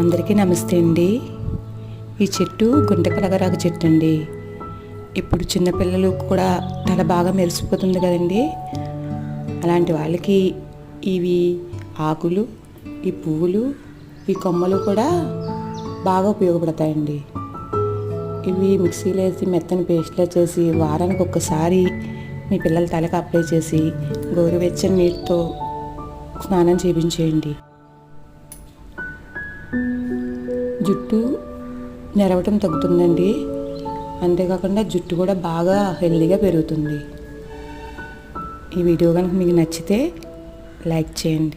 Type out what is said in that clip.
అందరికీ నమస్తే అండి. ఈ చెట్టు గుంటకలగరాకు చెట్టు అండి. ఇప్పుడు చిన్నపిల్లలు కూడా తల బాగా మెరిసిపోతుంది కదండి. అలాంటి వాళ్ళకి ఇవి ఆకులు ఈ పువ్వులు ఈ కొమ్మలు కూడా బాగా ఉపయోగపడతాయండి. ఇవి మిక్సీలో వేసి మెత్తని పేస్ట్లో చేసి వారానికి ఒక్కసారి మీ పిల్లల తలకు అప్లై చేసి గోరువెచ్చని నీటితో స్నానం చేయించేయండి జుట్టు నెరవటం తగ్గుతుందండి. అంతేకాకుండా జుట్టు కూడా బాగా హెల్దీగా పెరుగుతుంది. ఈ వీడియో కనుక మీకు నచ్చితే లైక్ చేయండి.